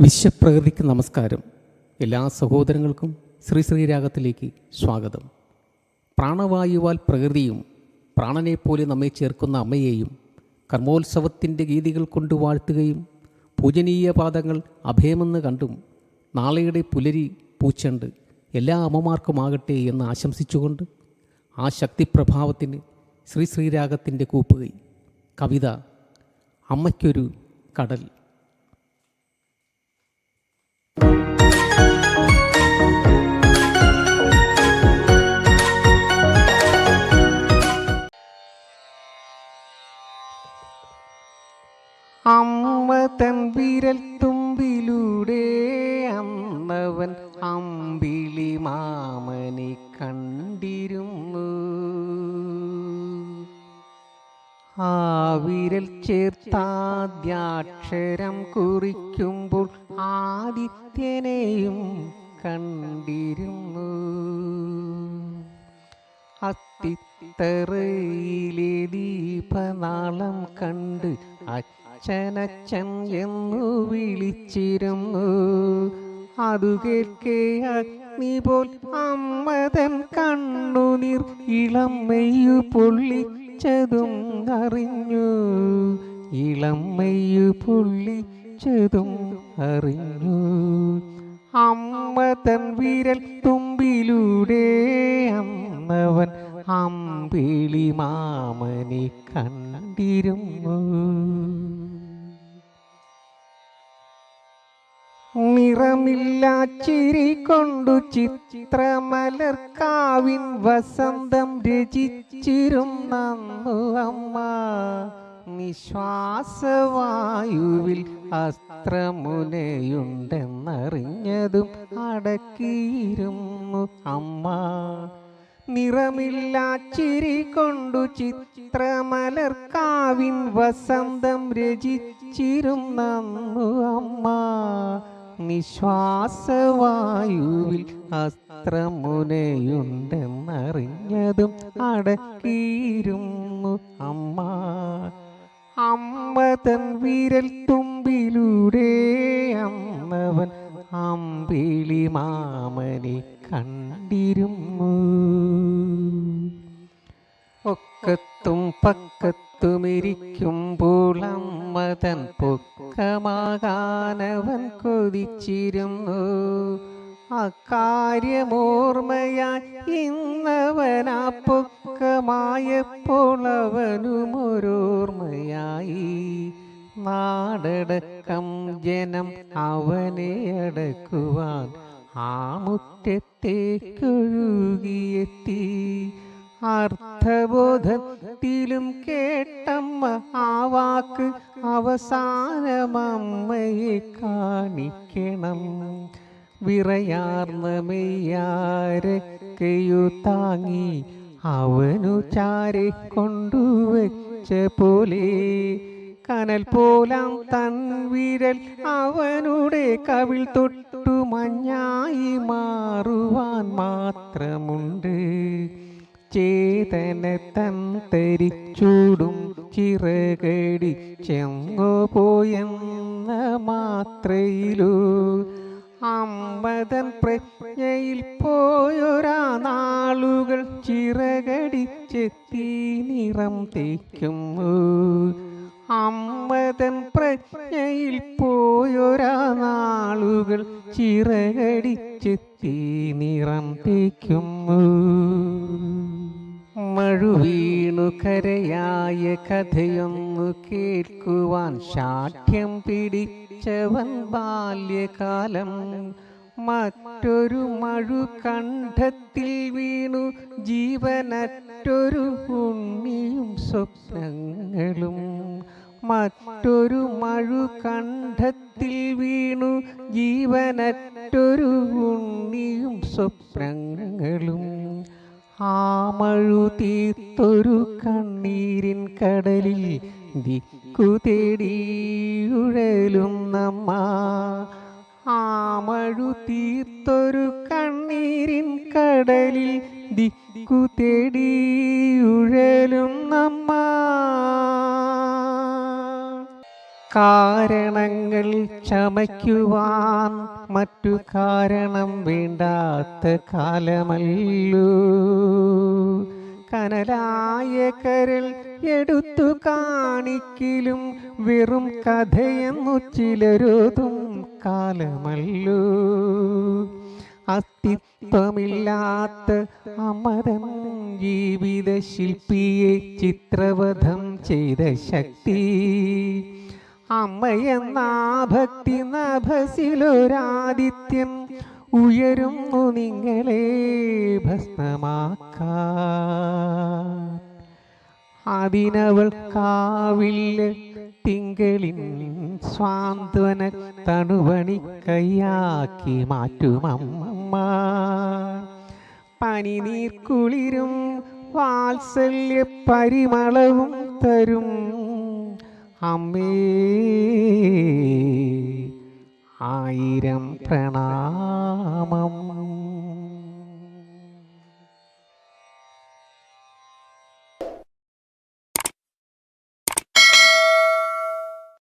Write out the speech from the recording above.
വിശ്വപ്രകൃതിക്ക് നമസ്കാരം. എല്ലാ സഹോദരങ്ങൾക്കും ശ്രീ ശ്രീരാഗത്തിലേക്ക് സ്വാഗതം. പ്രാണവായുവാൽ പ്രകൃതിയും പ്രാണനെപ്പോലെ നമ്മെ ചേർക്കുന്ന അമ്മയെയും കർമ്മോത്സവത്തിന്റെ ഗീതികൾ കൊണ്ട് വാഴ്ത്തുകയും പൂജനീയ പാദങ്ങൾ അഭയമെന്ന് കണ്ടും നാളെയുടെ പുലരി പൂച്ചണ്ട് എല്ലാ അമ്മമാർക്കുമാകട്ടെ എന്ന് ആശംസിച്ചുകൊണ്ട് ആ ശക്തിപ്രഭാവത്തിന് ശ്രീ ശ്രീരാഗത്തിന്റെ കൂപ്പുകൈ. കവിത അമ്മയ്ക്കൊരു കടൽ. അമ്പിളി മാമനെ കണ്ടിരുന്നു. ആ വിരൽ ചേർത്താദ്യാക്ഷരം കുറിക്കുമ്പോൾ ആദിത്യനെയും കണ്ടിരുന്നു. അത്തിത്തറയിലെ ദീപനാളം കണ്ട് അച്ഛനച്ഛൻ എന്നു വിളിച്ചിരുന്നു. അതു കേൾക്കേ അഗ്നി പോൽ അമ്മതൻ കണ്ണുനീർ ഇളമ്മയ്യു പൊള്ളിച്ചതും അറിഞ്ഞു. ഇളമ്മയ്യു പൊള്ളിച്ചതും അറിഞ്ഞു. അമ്മതൻ വിരൽ തുമ്പിലൂടെ അന്നവൻ അമ്പിളി മാമനി കണ്ടിരുന്നു. നിറമില്ല ചിരി കൊണ്ടു ചിത്രമലർക്കാവിൻ വസന്തം രചിച്ചിരുന്നു അമ്മ. നിശ്വാസവായുവിൽ അസ്ത്രമുനയുണ്ടെന്നറിഞ്ഞതും അടക്കിയിരുന്നു അമ്മ. നിറമില്ല ചിരി കൊണ്ടു ചിത്രമലർക്കാവിൻ വസന്തം രചിച്ചിരുന്നു അമ്മ. നിശ്വാസവായുവിൽ അസ്ത്രമുനയുണ്ടെന്നറിഞ്ഞതും അടക്കിയിരുന്നു അമ്മ. അമ്മ തൻ വിരൽ തുമ്പിലൂടെ അമ്മവൻ അമ്പിളി മാമനെ കണ്ടിരുന്നു. ഒക്കത്തും പക്കത്തുമിരിക്കുമ്പോൾ അമ്മ തൻ പൊക്കമാകാനവൻ കൊതിച്ചിരുന്നു. അക്കാര്യമോർമ്മയായി ഇന്നവനാ പൊക്കമായപ്പോൾ നാടടക്കം ജനം അവനെ അടക്കുവാൻ ആ മുറ്റത്തേക്കൊഴുകിയെത്തി അർത്ഥബോധത്തിലും കേട്ടമ്മ ആ വാക്ക് അവസാനമമ്മയെ കാണിക്കണം. വിറയാർന്ന മെയ്യാരക്കയു താങ്ങി അവനു ചാരെ കൊണ്ടുവച്ച പോലെ കനൽ പോലാം തൻ വിരൽ അവനുടെ കവിൾ തൊട്ടു മഞ്ഞായി മാറുവാൻ മാത്രമുണ്ട്. ചേതന തൻ തരിച്ചൂടും ചിറകടി ചെങ്ങോ പോയെന്ന മാത്രയിലൂ. അമ്പതൻ പ്രജ്ഞയിൽ പോയൊരാ നാളുകൾ ചിറകടിച്ചെത്തി നിറം തേക്കുന്നു അമ്പതൻ പ്രജ്ഞയിൽ പോയൊരാ നാളുകൾ ചിറകടിച്ചെത്തി നിറം തേക്കുന്നു മഴു വീണു കരയായ കഥയൊന്നു കേൾക്കുവാൻ ശാഠ്യം പിടിച്ചവൻ ബാല്യകാലം. മറ്റൊരു മഴു കണ്ഠത്തിൽ വീണു ജീവനറ്റൊരു ഉണ്ണിയും സ്വപ്നങ്ങളും. മറ്റൊരു മഴു കണ്ഠത്തിൽ വീണു ജീവനറ്റൊരു ഉണ്ണിയും സ്വപ്നങ്ങളും. ആ മഴു തീർത്തൊരു കണ്ണീരിൻ കടലിൽ ദിക്കു തേടി ഉഴലും നമ്മ. ആ തീർത്തൊരു കണ്ണീരിൻ കടലിൽ ദിക്കു തേടി ഉഴലും കാരണങ്ങൾ ചമയ്ക്കുവാൻ മറ്റു കാരണം വേണ്ടാത്ത കാലമല്ലോ. കനലായ കരൾ എടുത്തു കാണിക്കലും വെറും കഥയെന്നു ചിലരോതും കാലമല്ലോ. അസ്തിത്വമില്ലാത്ത അമരം ജീവിത ശില്പിയെ ചിത്രവധം ചെയ്ത ശക്തി. അമ്മയെന്ന ഭക്തി നഭസിലൊരാദിത്യം ഉയരുന്നു നിങ്ങളെ ഭസ്മമാക്കാൻ അതിനവൾ കാവിൽ തിങ്കളിൻ സ്വാന്തന തണുവണി കൈയാക്കി മാറ്റുമമ്മ പനിനീർ കുളിരും വാത്സല്യ പരിമളവും തരും അമ്മേ ആയിരം പ്രണാമം.